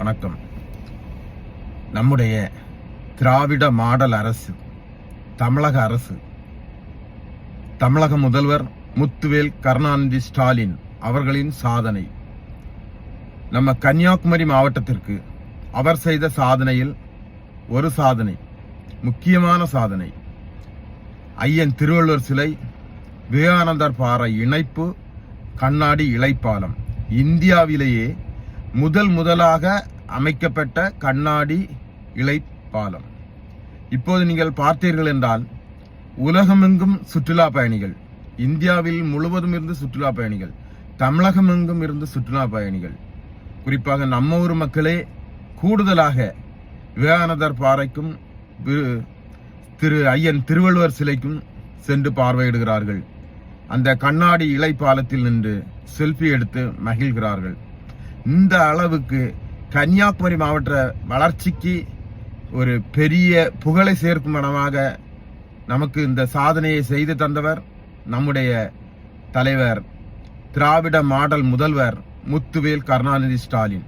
வணக்கம். நம்முடைய திராவிட மாடல் அரசு தமிழக அரசு தமிழக முதல்வர் முத்துவேல் கருணாநிதி ஸ்டாலின் அவர்களின் சாதனை. நம்ம கன்னியாகுமரி மாவட்டத்திற்கு அவர் செய்த சாதனையில் ஒரு சாதனை முக்கியமான சாதனை. ஐயன் திருவள்ளுவர் சிலை விவேகானந்தர் பாறை இணைப்பு கண்ணாடி இலைப்பாலம். இந்தியாவிலேயே முதல் முதலாக அமைக்கப்பட்ட கண்ணாடி இலை பாலம். இப்போது நீங்கள் பார்த்தீர்கள் என்றால் உலகமெங்கும் சுற்றுலா பயணிகள் இந்தியாவில் முழுவதும் இருந்து சுற்றுலா பயணிகள் தமிழகமெங்கும் இருந்து சுற்றுலா பயணிகள். குறிப்பாக நம்ம ஊர் மக்களே கூடுதலாக விவேகானந்தர் பாறைக்கும் திரு ஐயன் திருவள்ளுவர் சிலைக்கும் சென்று பார்வையிடுகிறார்கள். அந்த கண்ணாடி இலை பாலத்தில் நின்று செல்ஃபி எடுத்து மகிழ்கிறார்கள். இந்த அளவுக்கு கன்னியாகுமரி மாவட்ட வளர்ச்சிக்கு ஒரு பெரிய புகழை சேர்க்கும் இடமாக நமக்கு இந்த சாதனையை செய்து தந்தவர் நம்முடைய தலைவர் திராவிட மாடல் முதல்வர் முத்துவேல் கருணாநிதி ஸ்டாலின்.